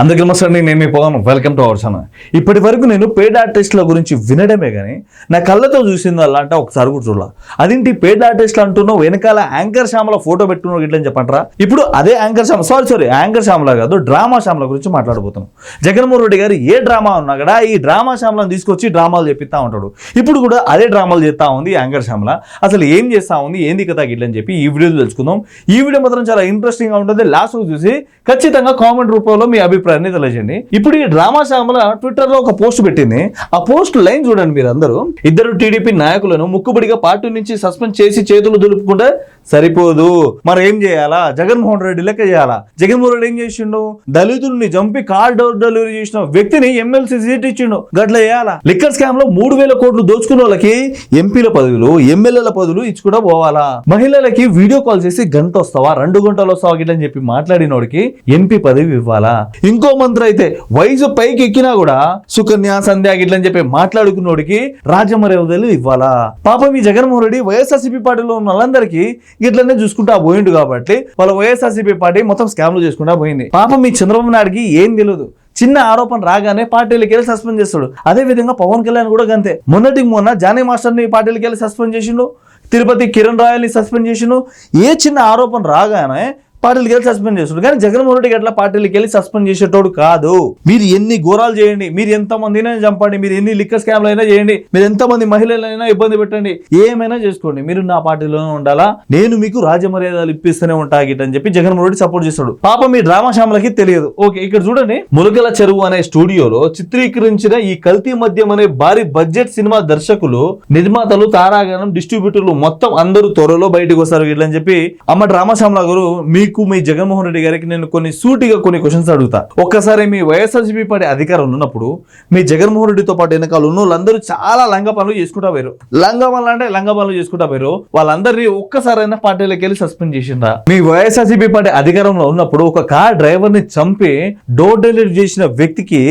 అందుకే నమస్తే నేను మీ Pawan. Welcome to our channel ఇప్పటి వరకు నేను పేడ్ ఆర్టిస్టుల గురించి వినడమే కానీ నా కళ్ళతో చూసింది అలా అంటే ఒకసారి కూడా చూడాల. అదేంటి పేడ్ ఆర్టిస్టులు అంటున్నావు? వెనకాల యాంకర్ శ్యామల ఫోటో పెట్టుకున్నావు ఇట్లని చెప్పంటారా? ఇప్పుడు అదే anchor Shyama sorry sorry anchor Shyamala కాదు డ్రామా శ్యామల గురించి మాట్లాడబోతున్నాం. జగన్మోహన్ రెడ్డి గారు ఏ డ్రామా ఉన్నా కూడా ఈ డ్రామా శ్యామలను తీసుకొచ్చి డ్రామాలు చెప్పిస్తా ఉంటాడు. ఇప్పుడు కూడా అదే డ్రామాలు చేస్తా ఉంది యాంకర్ శ్యామల. అసలు ఏం చేస్తా ఉంది? ఏంది కథ ఇట్లని చెప్పి ఈ వీడియోలో తెలుసుకుందాం. ఈ వీడియో మాత్రం చాలా ఇంట్రెస్టింగ్గా ఉంటుంది. లాస్ట్ చూసి ఖచ్చితంగా కామెంట్ రూపంలో మీ అభిప్రాయం అభిప్రాయాన్ని తెలియజేయండి. ఇప్పుడు ఈ డ్రామా శ్యామల ట్విట్టర్లో ఒక పోస్ట్ పెట్టింది. ఆ పోస్ట్ లైన్ చూడండి మీరు అందరూ ఇద్దరు టీడీపీ నాయకులను ముక్కుబడిగా పార్టీ నుంచి సస్పెండ్ చేసి చేతులు దులుపుకుంటే సరిపోదు. మరి ఏం చేయాలా? జగన్మోహన్ రెడ్డి లెక్క చేయాలా? జగన్మోహన్ రెడ్డి ఏం చేసిండు? దళితుల్ని చంపి కార్ డోర్ డెలివరీ చేసిన వ్యక్తిని ఎమ్మెల్సీ సీట్ ఇచ్చిండు. గట్ల చేయాలా? లిక్కర్ స్కామ్లో మూడు వేల కోట్లు దోచుకున్న వాళ్ళకి ఎంపీల పదవులు ఎమ్మెల్యేల పదవులు ఇచ్చుకుంటా పోవాలా? మహిళలకి వీడియో కాల్ చేసి గంట వస్తావా? రెండు గంటలు వస్తావా? గిట్లని చెప్పి మాట్లాడినోడికి ఎంపీ పదవి ఇవ్వాలా? ఇంకో మంత్రి అయితే వయసు పైకి ఎక్కినా కూడా సుకన్య సంధ్య గిట్లని చెప్పి మాట్లాడుకున్నోడికి రాజమర్యాదలు ఇవ్వాలా? పాపం ఈ జగన్మోహన్ రెడ్డి వైఎస్ఆర్సీపీ పార్టీలో ఉన్న వాళ్ళందరికీ ఇట్లనే చూసుకుంటా పోయిండు కాబట్టి వాళ్ళ వైఎస్ఆర్సీపీ పార్టీ మొత్తం స్కామ్లు చేసుకుంటా పోయింది. పాపం మీ చంద్రబాబు నాయుడుకి ఏం తెలియదు చిన్న ఆరోపణ రాగానే పార్టీలకి వెళ్ళి సస్పెండ్ చేస్తాడు. అదే విధంగా పవన్ కళ్యాణ్ కూడా గంతే. మొన్నటికి మొన్న జానీ మాస్టర్ని పార్టీలకి వెళ్ళి సస్పెండ్ చేసిండు. తిరుపతి కిరణ్ రాయల్ని సస్పెండ్ చేసిండు. ఏ చిన్న ఆరోపణ రాగానే పార్టీలకు వెళ్ళి సస్పెండ్ చేస్తాడు. కానీ జగన్మోహన్ రెడ్డికి ఎట్లా పార్టీలకు వెళ్ళి సస్పెండ్ చేసేటోడు కాదు. మీరు ఎన్ని ఘోరాలు చేయండి మీరు ఎంత మందినైనా చంపండి మీరు ఎన్ని లిక్కర్ స్కామ్లు అయినా చేయండి మీరు ఎంత మంది మహిళలైనా ఇబ్బంది పెట్టండి ఏమైనా చేసుకోండి. మీరు నా పార్టీలోనే ఉండాలా? నేను మీకు రాజమర్యాదలు ఇప్పిస్తూనే ఉంటా గిట్ అని చెప్పి జగన్మోహన్ రెడ్డి సపోర్ట్ చేస్తాడు. పాపం మీ డ్రామా శ్యామలకి తెలియదు. ఓకే ఇక్కడ చూడండి. ములకల చెరువు అనే స్టూడియోలో చిత్రీకరించిన ఈ కల్తీ మద్యం అనే భారీ బడ్జెట్ సినిమా దర్శకులు నిర్మాతలు తారాగణం డిస్ట్రిబ్యూటర్లు మొత్తం అందరూ త్వరలో బయటకు వస్తారు ఇట్లని చెప్పి అమ్మ డ్రామా శ్యామల గారు మీకు మీ జగన్మోహన్ రెడ్డి గారికి నేను కొన్ని సూటిగా కొన్ని క్వశ్చన్స్ అడుగుతా. ఒక్కసారి మీ వైఎస్ఆర్సీపీ పార్టీ అధికారం ఉన్నప్పుడు మీ జగన్మోహన్ రెడ్డితో పాటు వెనకాల ఉన్న వాళ్ళందరూ చాలా లంగ పనులు చేసుకుంటా పోయారు. లంగ పనులు అంటే లంగ పనులు చేసుకుంటా పోయారు. వాళ్ళందరినీ ఒక్కసారైనా పార్టీలోకి వెళ్ళి సస్పెండ్ చేసిండ్రా. మీ వైఎస్ఆర్సీపీ పార్టీ అధికారంలో ఉన్నప్పుడు ఒక కార్ డ్రైవర్ని చంపి డోర్ డెలివరీ చేసిన వ్యక్తికి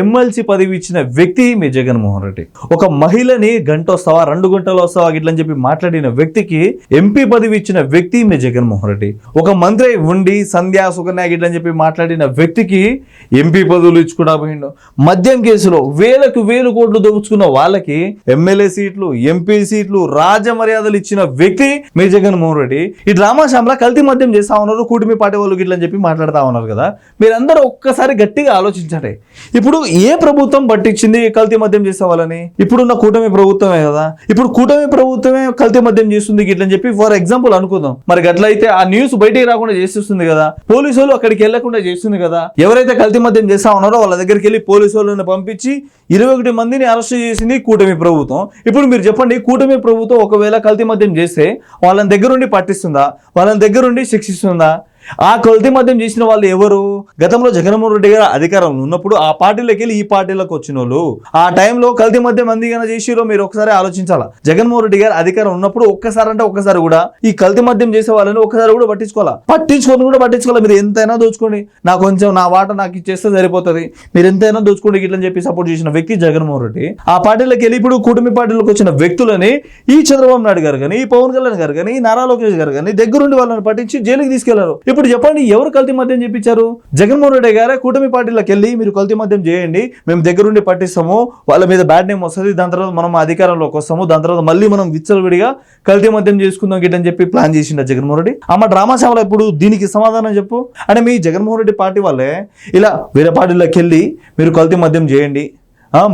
ఎమ్మెల్సీ పదవి ఇచ్చిన వ్యక్తి మీ జగన్మోహన్ రెడ్డి. ఒక మహిళని గంట వస్తావా రెండు గంటలు వస్తావా ఇట్లని చెప్పి మాట్లాడిన వ్యక్తికి ఎంపీ పదవి ఇచ్చిన వ్యక్తి మీ జగన్మోహన్ రెడ్డి. ఒక మంత్రి ఉండి సంధ్యా సుకన్య గిట్లని చెప్పి మాట్లాడిన వ్యక్తికి ఎంపీ పదవులు ఇచ్చుకున్నా పోయిండు మద్యం కేసులో వేలకు వేలు కోట్లు దోచుకున్న వాళ్ళకి ఎమ్మెల్యే సీట్లు ఎంపీ సీట్లు రాజమర్యాదలు ఇచ్చిన వ్యక్తి మీ జగన్మోహన్ రెడ్డి. ఈ డ్రామా కల్తీ మద్యం చేస్తా ఉన్నారు కూటమి పార్టీ వాళ్ళు గిట్లని చెప్పి మాట్లాడుతా ఉన్నారు కదా. మీరందరూ ఒక్కసారి గట్టిగా ఆలోచించండి. ఇప్పుడు ఏ ప్రభుత్వం పట్టించింది కల్తీ మద్యం చేసే వాళ్ళని? ఇప్పుడున్న కూటమి ప్రభుత్వమే కదా. ఇప్పుడు కూటమి ప్రభుత్వమే కల్తీ మద్యం చేస్తుంది గిట్లని చెప్పి ఫర్ ఎగ్జాంపుల్ అనుకుందాం. మరి గట్లయితే ఆ న్యూస్ బయటికి రాకుండా చేసేస్తుంది కదా? పోలీసు వాళ్ళు అక్కడికి వెళ్ళకుండా చేస్తుంది కదా? ఎవరైతే కల్తీ మద్యం చేస్తా ఉన్నారో వాళ్ళ దగ్గరికి వెళ్ళి పోలీసు వాళ్ళని పంపించి ఇరవై ఒకటి మందిని అరెస్ట్ చేసింది కూటమి ప్రభుత్వం. ఇప్పుడు మీరు చెప్పండి కూటమి ప్రభుత్వం ఒకవేళ కల్తీ మద్యం చేస్తే వాళ్ళని దగ్గరుండి పట్టిస్తుందా? వాళ్ళని దగ్గరుండి శిక్షిస్తుందా? ఆ కల్తీ మద్యం చేసిన వాళ్ళు ఎవరు? గతంలో జగన్మోహన్ రెడ్డి గారు అధికారంలో ఉన్నప్పుడు ఆ పార్టీలోకి వెళ్ళి ఈ పార్టీలోకి వచ్చిన వాళ్ళు. ఆ టైంలో కల్తీ మద్యం అందిగా చేసిరో మీరు ఒకసారి ఆలోచించాలా? జగన్మోహన్ రెడ్డి గారు అధికారం ఉన్నప్పుడు ఒక్కసారి అంటే ఒక్కసారి కూడా ఈ కల్తీ మద్యం చేసే వాళ్ళని ఒక్కసారి కూడా పట్టించుకోవాలా? పట్టించుకొని కూడా పట్టించుకోవాలి? మీరు ఎంతైనా దోచుకోండి. నా కొంచెం నా వాట నాకు ఇచ్చేస్తే సరిపోతుంది. మీరు ఎంతైనా దోచుకోండి ఇట్లని చెప్పి సపోర్ట్ చేసిన వ్యక్తి జగన్మోహన్ రెడ్డి. ఆ పార్టీలోకి వెళ్ళి ఇప్పుడు కుటుంబ పార్టీలోకి వచ్చిన వ్యక్తులని ఈ చంద్రబాబు నాయుడు గారు కానీ ఈ పవన్ కళ్యాణ్ గారు కానీ ఈ నారా లోకేష్ గారు కానీ దగ్గరుండి వాళ్ళని పట్టించి జైలుకి తీసుకెళ్ళారు. ఇప్పుడు చెప్పండి ఎవరు కల్తీ మద్యం చెప్పించారు జగన్మోహన్ రెడ్డి గారే కూటమి పార్టీలోకి వెళ్ళి మీరు కల్తీ మద్యం చేయండి మేము దగ్గరుండి పట్టిస్తాము వాళ్ళ మీద బ్యాడ్ నేమ్ వస్తుంది దాని తర్వాత మనం అధికారంలోకి వస్తాము దాని తర్వాత మళ్ళీ మనం విచ్చలవిడిగా కల్తీ మద్యం చేసుకుందాం గిట్టని చెప్పి ప్లాన్ చేసిండ జగన్మోహన్ రెడ్డి? అమ్మ డ్రామా సేవలు ఇప్పుడు దీనికి సమాధానం చెప్పు. అంటే మీ జగన్మోహన్ రెడ్డి పార్టీ వాళ్ళే ఇలా వేరే పార్టీలోకి వెళ్ళి మీరు కల్తీ మద్యం చేయండి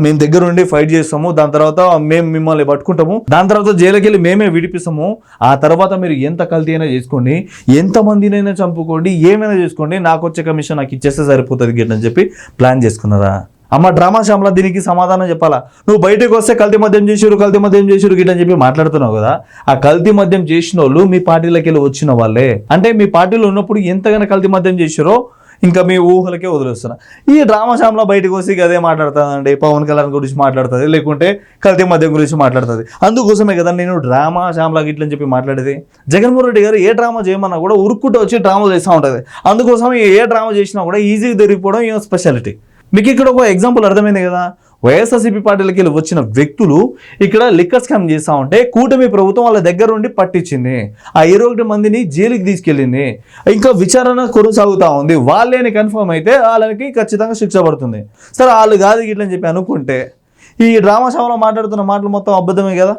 మేము దగ్గర ఉండి ఫైట్ చేస్తాము. దాని తర్వాత మేము మిమ్మల్ని పట్టుకుంటాము. దాని తర్వాత జైలుకి వెళ్ళి మేమే విడిపిస్తాము. ఆ తర్వాత మీరు ఎంత కల్తీ అయినా చేసుకోండి. ఎంత మందినైనా చంపుకోండి. ఏమైనా చేసుకోండి. నాకు వచ్చే కమిషన్ నాకు ఇచ్చేస్తే సరిపోతుంది గిట్ల అని చెప్పి ప్లాన్ చేసుకున్నారా? అమ్మ డ్రామా శ్యామల దీనికి సమాధానం చెప్పాలా? నువ్వు బయటకు వస్తే కల్తీ మద్యం చేసిరు కల్తీ మద్యం చేసిరు గిట్ల అని చెప్పి మాట్లాడుతున్నావు కదా. ఆ కల్తీ మద్యం చేసిన వాళ్ళు మీ పార్టీలోకి వెళ్ళి వచ్చిన వాళ్ళే. అంటే మీ పార్టీలో ఉన్నప్పుడు ఎంతగానో కల్తీ మద్యం చేసిరో ఇంకా మీ ఊహలకే వదిలేస్తున్నా. ఈ డ్రామా షామ్లో బయటకు వచ్చి అదే మాట్లాడుతుందండి. పవన్ కళ్యాణ్ గురించి మాట్లాడుతుంది లేకుంటే కల్తీ మద్యం గురించి మాట్లాడుతుంది. అందుకోసమే కదా నేను డ్రామా శ్యామ్లా గిట్లని చెప్పి మాట్లాడేది. జగన్మోహన్ రెడ్డి గారు ఏ డ్రామా చేయమన్నా కూడా ఉరుక్కుంటూ వచ్చి డ్రామా చేస్తూ ఉంటుంది. అందుకోసం ఏ డ్రామా చేసినా కూడా ఈజీగా దొరికిపోవడం ఈయన స్పెషాలిటీ మీకు ఇక్కడ ఒక ఎగ్జాంపుల్ అర్థమైంది కదా. వైఎస్ఆర్సీపీ పార్టీలకి వచ్చిన వ్యక్తులు ఇక్కడ లిక్కర్ స్కామ్ చేస్తా ఉంటే కూటమి ప్రభుత్వం వాళ్ళ దగ్గర ఉండి పట్టించింది. ఆ ఇరవై ఒకటి మందిని జైలుకి తీసుకెళ్ళింది. ఇంకా విచారణ కొనసాగుతా ఉంది. వాళ్ళని కన్ఫర్మ్ అయితే వాళ్ళకి ఖచ్చితంగా శిక్ష పడుతుంది. సరే వాళ్ళు కాదు ఇట్లని చెప్పి అనుకుంటే ఈ డ్రామా సభలో మాట్లాడుతున్న మాటలు మొత్తం అబద్ధమే కదా?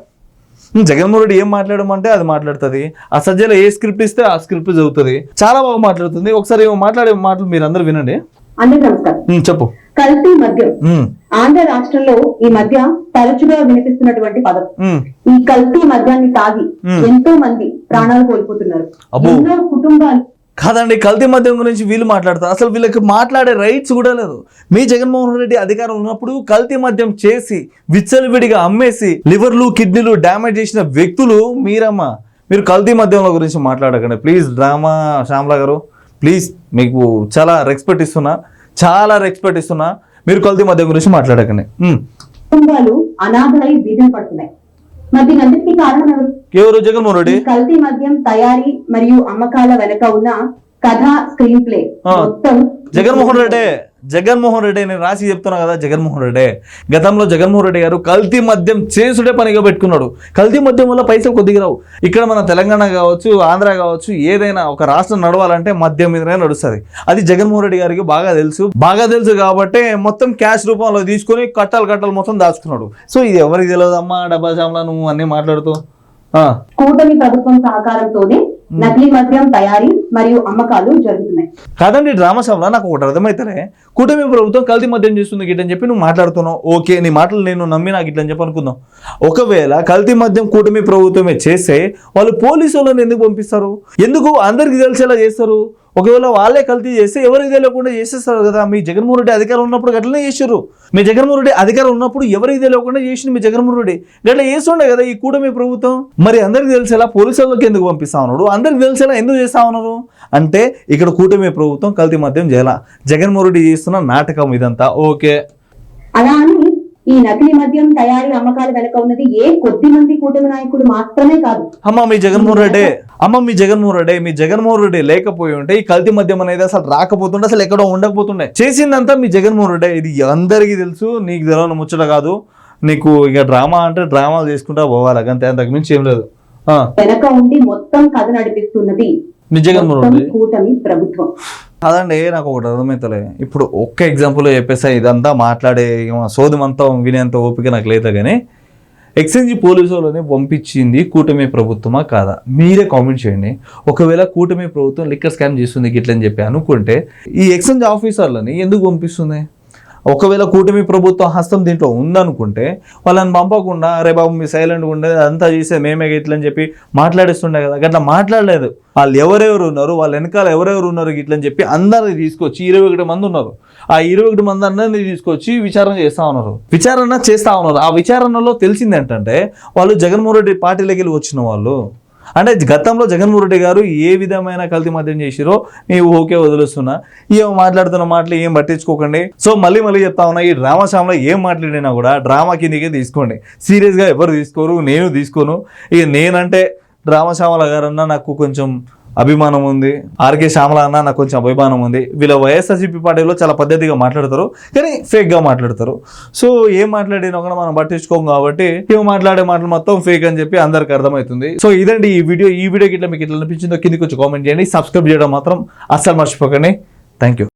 జగన్మోహన్ రెడ్డి ఏం మాట్లాడమంటే అది మాట్లాడుతుంది. ఆ సజ్జలో ఏ స్క్రిప్ట్ ఇస్తే ఆ స్క్రిప్ట్ చదువుతుంది. చాలా బాగా మాట్లాడుతుంది. ఒకసారి మాట్లాడే మాటలు మీరు అందరూ వినండి చెప్పు. కల్తీ మద్యం. ఆంధ్ర రాష్ట్రంలో ఈ మధ్య తరచుగా వినిపిస్తున్నటువంటి పదం. ఈ కల్తీ మద్యాన్ని తాగి. ఎంతో మంది ప్రాణాలు కోల్పోతున్నారు. ఎన్నో కుటుంబాలు కాదండి కల్తీ మద్యం గురించి వీళ్ళు మాట్లాడతారు. అసలు వీళ్ళకి మాట్లాడే రైట్స్ కూడా లేదు. మీ జగన్మోహన్ రెడ్డి అధికారం ఉన్నప్పుడు కల్తీ మద్యం చేసి విచ్చలవిడిగా అమ్మేసి లివర్లు కిడ్నీలు డ్యామేజ్ చేసిన వ్యక్తులు మీరమ్మా. మీరు కల్తీ మద్యంల గురించి మాట్లాడకండి. ప్లీజ్ డ్రామా శ్యామలా గారు ప్లీజ్ మీకు చాలా రెస్పెక్ట్ ఇస్తున్నా. చాలా రెస్పెక్ట్ ఇస్తున్నా. మీరు కల్తీ మద్యం గురించి మాట్లాడకండి. కుటుంబాలు అనాథలై వీధిన పడుతున్నాయి. మరి కారణం ఎవరు? ఎవరు జగన్మోహన్ రెడ్డి? కల్తీ మద్యం తయారీ మరియు అమ్మకాల వెనక ఉన్న కథ స్క్రీన్ ప్లే. మొత్తం జగన్మోహన్ రెడ్డి. జగన్మోహన్ రెడ్డి నేను రాసి చెప్తున్నా కదా జగన్మోహన్ రెడ్డి. గతంలో జగన్మోహన్ రెడ్డి గారు కల్తీ మద్యం చేసుడే పనిగా పెట్టుకున్నాడు. కల్తీ మద్యం వల్ల పైసలు కొద్దిగా రావు. ఇక్కడ మన తెలంగాణ కావచ్చు ఆంధ్ర కావచ్చు ఏదైనా ఒక రాష్ట్రం నడవాలంటే మద్యం మీదనే నడుస్తుంది. అది జగన్మోహన్ రెడ్డి గారికి బాగా తెలుసు. బాగా తెలుసు కాబట్టి మొత్తం క్యాష్ రూపంలో తీసుకొని కట్టలు కట్టలు మొత్తం దాచుకున్నాడు. సో ఇది ఎవరికి తెలియదమ్మా డబ్బా జామ్లా నువ్వు అన్నీ మాట్లాడుతూ? కూటమి ప్రభుత్వం సహకారంతోనే నకిలీ మద్యం తయారీ మరియు అమ్మకాలు జరుగుతున్నాయి. కాదండి డ్రామాసంలో నాకు ఒకటి అర్థమైతేనే కూటమి ప్రభుత్వం కల్తీ మద్యం చేస్తుంది గిట్లని చెప్పి నువ్వు మాట్లాడుతున్నావు. ఓకే నీ మాటలు నేను నమ్మి నాకు ఇట్లని చెప్పి అనుకుందాం. ఒకవేళ కల్తీ మద్యం కూటమి ప్రభుత్వమే చేస్తే వాళ్ళు పోలీసు వాళ్ళని ఎందుకు పంపిస్తారు? ఎందుకు అందరికి తెలిసేలా చేస్తారు? ఒకవేళ వాళ్ళే కల్తీ చేస్తే ఎవరికి తెలియకుండా చేసేస్తారు కదా? మీ జగన్మోహన్ రెడ్డి అధికారం ఉన్నప్పుడు గట్లనే చేశారు మీ జగన్మోహన్ రెడ్డి అధికారం ఉన్నప్పుడు ఎవరికి తెలియకుండా చేసింది మీ జగన్మోహన్ రెడ్డి? గట్లా చేస్తుండే కదా ఈ కూటమి ప్రభుత్వం? మరి అందరికి తెలిసేలా పోలీసులకి ఎందుకు పంపిస్తా ఉన్నాడు? అందరికి తెలిసేలా ఎందుకు చేస్తా ఉన్నారు? అంటే ఇక్కడ కూటమి ప్రభుత్వం కల్తీ మద్యం చేయాల జగన్మోహన్ రెడ్డి చేస్తున్న నాటకం ఇదంతా. ఓకే. అలా అని ఈ నకిలీ మద్యం తయారీ అమ్మకాల వెనక ఉన్నది ఏ కొద్ది మంది కూటమి నాయకులు మాత్రమే కాదు. అమ్మ మీ జగన్మోహన్ రెడ్డి. అమ్మ మీ జగన్మోహన్ రెడ్డి మీ జగన్మోహన్ రెడ్డి లేకపోయి ఉంటే ఈ కల్తీ మద్యం అనేది అసలు రాకపోతుండే అసలు ఎక్కడో ఉండకపోతుండే. చేసిందంతా మీ జగన్మోహన్ రెడ్డి. ఇది అందరికీ తెలుసు నీకు తెలియని ముచ్చట కాదు. నీకు ఇక డ్రామా అంటే డ్రామాలు చేసుకుంటా పోవాలి అంతే అంతకు మించి ఏం లేదు. వెనక ఉండి మొత్తం కథ నడిపిస్తున్నది మీ జగన్మోహన్ రెడ్డి. కూటమి ప్రభుత్వం. అదండి నాకు ఒకటి అర్థమవుతలే ఇప్పుడు ఒక్క ఎగ్జాంపుల్ చెప్పేసా ఇదంతా మాట్లాడే సోదమంతా వినేంత ఓపిక నాకు లేదా కానీ ఎక్స్చేంజ్ పోలీసు వాళ్ళని పంపించింది కూటమి ప్రభుత్వమా కాదా? మీరే కామెంట్ చేయండి. ఒకవేళ కూటమి ప్రభుత్వం లిక్కర్ స్కామ్ చేస్తుంది గిట్లని చెప్పి అనుకుంటే ఈ ఎక్స్చేంజ్ ఆఫీసర్లని ఎందుకు పంపిస్తుంది? ఒకవేళ కూటమి ప్రభుత్వం హస్తం దీంట్లో ఉందనుకుంటే వాళ్ళని పంపకుండా అరే బాబు మీ సైలెంట్గా ఉండేది అంతా చేసే మేమే ఇట్లని చెప్పి మాట్లాడిస్తుండే కదా. అట్లా మాట్లాడలేదు. వాళ్ళు ఎవరెవరు ఉన్నారు వాళ్ళ వెనకాల ఎవరెవరు ఉన్నారు ఇట్లని చెప్పి అందరిని తీసుకొచ్చి ఇరవై ఒకటి మంది ఉన్నారు. ఆ ఇరవై ఒకటి మంది అందరినీ తీసుకొచ్చి విచారణ చేస్తా ఉన్నారు. విచారణ చేస్తా ఉన్నారు. ఆ విచారణలో తెలిసింది ఏంటంటే వాళ్ళు జగన్మోహన్ రెడ్డి పార్టీలోకి వెళ్ళి వచ్చిన వాళ్ళు అంటే గతంలో జగన్మోహన్ రెడ్డి గారు ఏ విధమైన కల్తీ మద్యం చేసిరో నీవు ఓకే వదిలేస్తున్నా. ఏం మాట్లాడుతున్న మాటలు ఏం పట్టించుకోకండి. సో మళ్ళీ మళ్ళీ చెప్తా ఉన్నా ఈ డ్రామా షామ్లో ఏం మాట్లాడినా కూడా డ్రామా కిందకే తీసుకోండి. సీరియస్గా ఎవరు తీసుకోరు నేను తీసుకోను. ఇక నేనంటే డ్రామా శ్యామల గారన్నా నాకు కొంచెం అభిమానం ఉంది. ఆర్కే శ్యామల అన్న నాకు కొంచెం అభిమానం ఉంది. వీళ్ళ వైఎస్ఆర్సీపీ పార్టీలో చాలా పద్ధతిగా మాట్లాడతారు. కానీ ఫేక్గా మాట్లాడతారు. సో ఏం మాట్లాడినా కూడా మనం పట్టించుకోం కాబట్టి ఏం మాట్లాడే మాటలు మొత్తం ఫేక్ అని చెప్పి అందరికి అర్థమవుతుంది. సో ఇదండి ఈ వీడియో. ఈ వీడియోకి ఇట్లా మీకు ఇట్లా అనిపించిందో కిందికి వచ్చి కామెంట్ చేయండి. సబ్స్క్రైబ్ చేయడం మాత్రం అస్సలు మర్చిపోకండి. Thank you